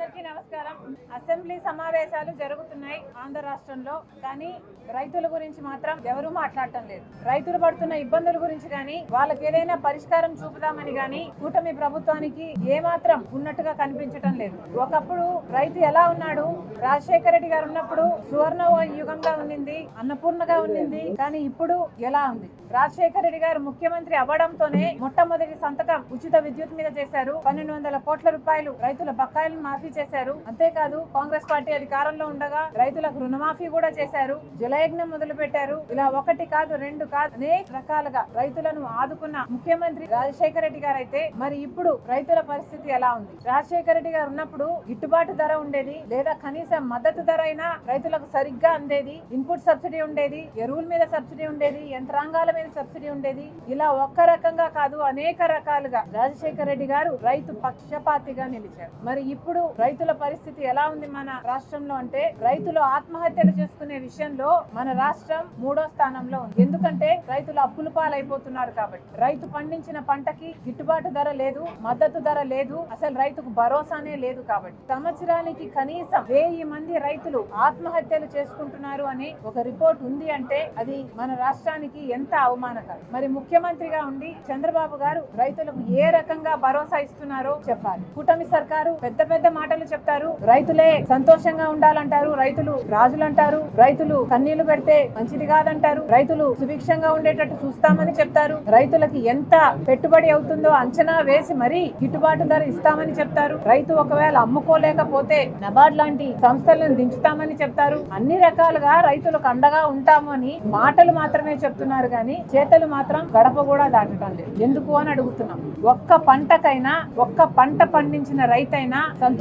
అందరికీ నమస్కారం. అసెంబ్లీ సమావేశాలు జరుగుతున్నాయి ఆంధ్ర రాష్ట్రంలో. కానీ రైతుల గురించి మాత్రం ఎవరూ మాట్లాడటం లేదు. రైతులు పడుతున్న ఇబ్బందుల గురించి కానీ వాళ్ళకి ఏదైనా పరిష్కారం చూపుదామని కానీ కూటమి ప్రభుత్వానికి ఏమాత్రం ఉన్నట్టుగా కనిపించటం లేదు. ఒకప్పుడు రైతు ఎలా ఉన్నాడు? రాజశేఖర రెడ్డి గారు ఉన్నప్పుడు సువర్ణ యుగంగా ఉండింది అన్నపూర్ణగా ఉండింది కానీ ఇప్పుడు ఎలా ఉంది? రాజశేఖర రెడ్డి గారు ముఖ్యమంత్రి అవ్వడంతోనే మొట్టమొదటి సంతకం ఉచిత విద్యుత్ మీద చేశారు. పన్నెండు వందల కోట్ల రూపాయలు రైతుల బకాయిలను మాఫీ చేశారు. అంతేకాదు కాంగ్రెస్ పార్టీ అధికారంలో ఉండగా రైతులకు రుణమాఫీ కూడా చేశారు. జలయజ్ఞం మొదలు పెట్టారు. ఇలా ఒకటి కాదు రెండు కాదు అనేక రకాలుగా రైతులను ఆదుకున్న ముఖ్యమంత్రి రాజశేఖర రెడ్డి గారు అయితే మరి ఇప్పుడు రైతుల పరిస్థితి ఎలా ఉంది? రాజశేఖర రెడ్డి గారు ఉన్నప్పుడు గిట్టుబాటు ధర ఉండేది లేదా కనీసం మద్దతు ధర అయినా రైతులకు సరిగ్గా అందేది ఇన్పుట్ సబ్సిడీ ఉండేది ఎరువుల మీద సబ్సిడీ ఉండేది యంత్రాంగాల మీద సబ్సిడీ ఉండేది. ఇలా ఒక్క రకంగా కాదు అనేక రకాలుగా రాజశేఖర రెడ్డి గారు రైతు పక్షపాతిగా నిలిచారు. మరి ఇప్పుడు రైతుల పరిస్థితి ఎలా ఉంది మన రాష్ట్రంలో అంటే రైతులు ఆత్మహత్యలు చేసుకునే విషయంలో మన రాష్ట్రం మూడో స్థానంలో ఉంది. ఎందుకంటే రైతులు అప్పుల పాలైపోతున్నారు కాబట్టి. రైతు పండించిన పంటకి గిట్టుబాటు ధర లేదు మద్దతు ధర లేదు అసలు రైతుకు భరోసానే లేదు కాబట్టి. సంవత్సరానికి కనీసం వెయ్యి మంది రైతులు ఆత్మహత్యలు చేసుకుంటున్నారు అని ఒక రిపోర్ట్ ఉంది అంటే అది మన రాష్ట్రానికి ఎంత అవమానకరం. మరి ముఖ్యమంత్రిగా ఉండి చంద్రబాబు గారు రైతులకు ఏ రకంగా భరోసా ఇస్తున్నారో చెప్పాలి. కూటమి సర్కారు పెద్ద పెద్ద మాటలు చెప్తారు. రైతులే సంతోషంగా ఉండాలంటారు. రైతులు రాజులు అంటారు రైతులు కన్నీళ్ళు పెడితే మంచిది కాదంటారు. రైతులు సుభిక్షంగా ఉండేటట్టు చూస్తామని చెప్తారు. రైతులకి ఎంత పెట్టుబడి అవుతుందో అంచనా వేసి మరీ గిట్టుబాటు ధర ఇస్తామని చెప్తారు. రైతు ఒకవేళ అమ్ముకోలేకపోతే నబార్డ్ లాంటి సంస్థలను దించుతామని చెప్తారు. అన్ని రకాలుగా రైతులకు అండగా ఉంటాము అని మాటలు మాత్రమే చెప్తున్నారు కానీ చేతలు మాత్రం గడప కూడా దాటడం లేదు. ఎందుకు అని అడుగుతున్నాం. ఒక్క పంటకైనా ఒక్క పంట పండించిన రైతైనా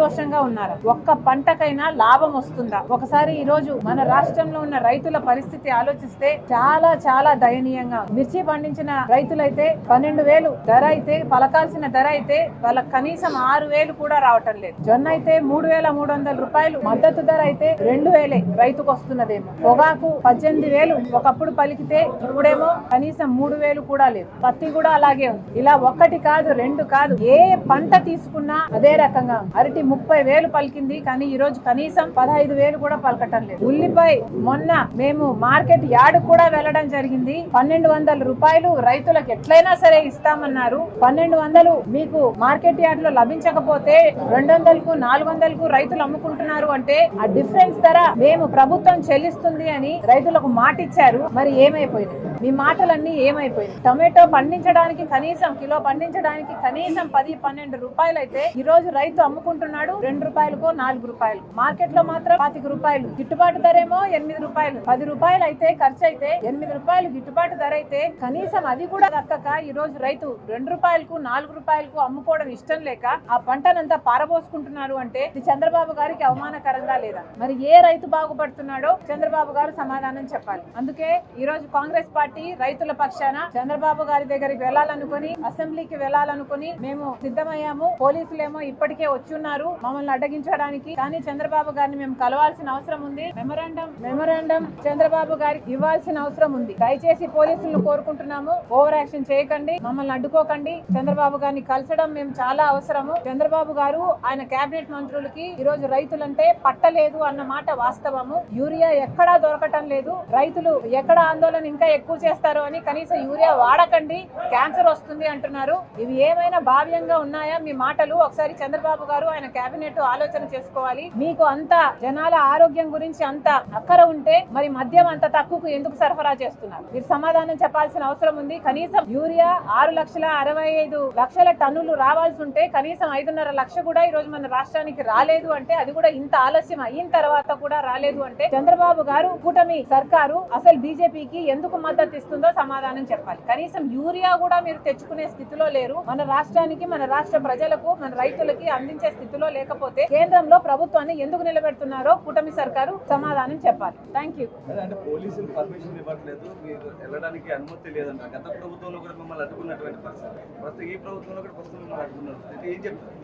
సంతోషంగా ఉన్నారా. ఒక్క పంటకైనా లాభం వస్తుందా? ఒకసారి ఈ రోజు మన రాష్ట్రంలో ఉన్న రైతుల పరిస్థితి ఆలోచిస్తే చాలా చాలా దయనీయంగా మిర్చి పండించిన రైతులైతే పన్నెండు వేలు ధర అయితే పలకాల్సిన ధర అయితే వాళ్ళకి కనీసం ఆరు వేలు కూడా రావటం లేదు. జొన్న అయితే మూడు వేల మూడు వందల రూపాయలు మద్దతు ధర అయితే రెండు వేలే రైతుకు వస్తున్నదేమో. పొగాకు పద్దెనిమిది వేలు ఒకప్పుడు పలికితే ఇప్పుడేమో కనీసం మూడు వేలు కూడా లేదు. పత్తి కూడా అలాగే ఉంది. ఇలా ఒక్కటి కాదు రెండు కాదు ఏ పంట తీసుకున్నా అదే రకంగా అరటి ముక్క ముప్పై వేలు పలికింది కానీ ఈ రోజు కనీసం పదహైదు వేలు కూడా పలకటం లేదు. ఉల్లిపాయ మొన్న మేము మార్కెట్ యార్డ్ కూడా వెళ్ళడం జరిగింది. పన్నెండు వందల రూపాయలు రైతులకు ఎట్లయినా సరే ఇస్తామన్నారు. పన్నెండు వందలు మీకు మార్కెట్ యార్డ్లో లభించకపోతే రెండు వందలకు నాలుగు వందలకు రైతులు అమ్ముకుంటున్నారు అంటే ఆ డిఫరెన్స్ ధర మేము ప్రభుత్వం చెల్లిస్తుంది అని రైతులకు మాట ఇచ్చారు మరి ఏమైపోయింది? మీ మాటలన్నీ ఏమైపోయింది? టమాటో పండించడానికి కనీసం కిలో పండించడానికి కనీసం పది పన్నెండు రూపాయలు అయితే ఈ రోజు రైతు అమ్ముకుంటున్నాడు రెండు రూపాయలకు నాలుగు రూపాయలు మార్కెట్లో మాత్రం పాతిక రూపాయలు. గిట్టుబాటు ధరేమో ఎనిమిది రూపాయలు పది రూపాయలు. అయితే ఖర్చు అయితే ఎనిమిది రూపాయలు గిట్టుబాటు ధర అయితే కనీసం అది కూడా దక్కక ఈ రోజు రైతు రెండు రూపాయలకు నాలుగు రూపాయలకు అమ్ముకోవడం ఇష్టం లేక ఆ పంటనంతా పారబోసుకుంటున్నారు అంటే ఇది చంద్రబాబు గారికి అవమానకరంగా లేదా? మరి ఏ రైతు బాగుపడుతున్నాడో చంద్రబాబు గారు సమాధానం చెప్పాలి. అందుకే ఈ రోజు కాంగ్రెస్ పార్టీ రైతుల పక్షాన చంద్రబాబు గారి దగ్గరికి వెళ్ళాలనుకుని అసెంబ్లీకి వెళ్ళాలనుకుని మేము సిద్ధమయ్యాము. పోలీసులేమో ఇప్పటికే వచ్చున్నారు. మమ్మల్ని అడ్డగించడానికి. కానీ చంద్రబాబు గారిని మేము కలవాల్సిన అవసరం ఉంది. మెమరాండం మెమరాండం చంద్రబాబు గారికి ఇవ్వాల్సిన అవసరం ఉంది. దయచేసి పోలీసులను కోరుకుంటున్నాము. ఓవర్ యాక్షన్ చేయకండి. మమ్మల్ని అడ్డుకోకండి. చంద్రబాబు గారిని కలసడం మేము చాలా అవసరము. చంద్రబాబు గారు ఆయన కేబినెట్ మంత్రులకి ఈ రోజు రైతులంటే పట్టలేదు అన్న మాట వాస్తవము. యూరియా ఎక్కడా దొరకటం లేదు. రైతులు ఎక్కడ ఆందోళన ఇంకా ఎక్కువ చేస్తారు అని కనీసం యూరియా వాడకండి. క్యాన్సర్ వస్తుంది అంటున్నారు. ఇవి ఏమైనా భావ్యంగా ఉన్నాయా? మీ మాటలు ఒకసారి చంద్రబాబు గారు ఆయన కేబినెట్ ఆలోచన చేసుకోవాలి. మీకు అంత జనాల ఆరోగ్యం గురించి అంత అక్కర ఉంటే మరి మద్యం అంత తక్కువకు ఎందుకు సరఫరా చేస్తున్నారు? మీరు సమాధానం చెప్పాల్సిన అవసరం ఉంది. కనీసం యూరియా ఆరు లక్షల అరవై ఐదు లక్షల టన్నులు రావాల్సి ఉంటే కనీసం ఐదున్నర లక్ష కూడా ఈ రోజు మన రాష్ట్రానికి రాలేదు అంటే అది కూడా ఇంత ఆలస్యం అయిన తర్వాత కూడా రాలేదు అంటే చంద్రబాబు గారు కూటమి సర్కారు అసలు బీజేపీకి ఎందుకు మద్దతు ఇస్తుందో సమాధానం చెప్పాలి. కనీసం యూరియా కూడా మీరు తెచ్చుకునే స్థితిలో లేరు. మన రాష్ట్రానికి మన రాష్ట్ర ప్రజలకు మన రైతులకి అందించే స్థితిలో లేకపోతే కేంద్రంలో ప్రభుత్వాన్ని ఎందుకు నిలబెడుతున్నారో కూటమి సర్కారు సమాధానం చెప్పాలి. థ్యాంక్ యూ అంటే పోలీసులు పర్మిషన్ ఇవ్వట్లేదు మీరు వెళ్ళడానికి అనుమతి లేదంటారు గత ప్రభుత్వంలో కూడా మిమ్మల్ని అడ్డుకున్నటువంటి పరిస్థితి. ప్రస్తుతం ఈ ప్రభుత్వంలో కూడా ప్రస్తుతం మిమ్మల్ని అడ్డుకున్నారు. అయితే ఏం చెప్తారు?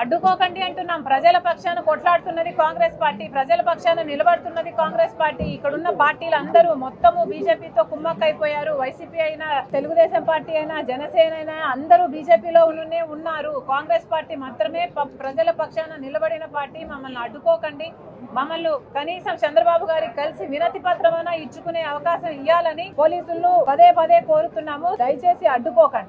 అడ్డుకోకండి అంటున్నాం. ప్రజల పక్షాన కొట్లాడుతున్నది కాంగ్రెస్ పార్టీ ప్రజల పక్షాన నిలబడుతున్నది కాంగ్రెస్ పార్టీ. ఇక్కడున్న పార్టీలు అందరూ మొత్తము బీజేపీతో కుమ్మక్కైపోయారు. వైసీపీ అయినా తెలుగుదేశం పార్టీ అయినా జనసేన అయినా అందరూ బీజేపీలో ఉన్ననే ఉన్నారు. కాంగ్రెస్ పార్టీ మాత్రమే ప్రజల పక్షాన నిలబడిన పార్టీ. మమ్మల్ని అడ్డుకోకండి. మమ్మల్ని కనీసం చంద్రబాబు గారికి కలిసి వినతి పత్రమైనా ఇచ్చుకునే అవకాశం ఇవ్వాలని పోలీసులు పదే పదే కోరుతున్నాము. దయచేసి అడ్డుకోకండి.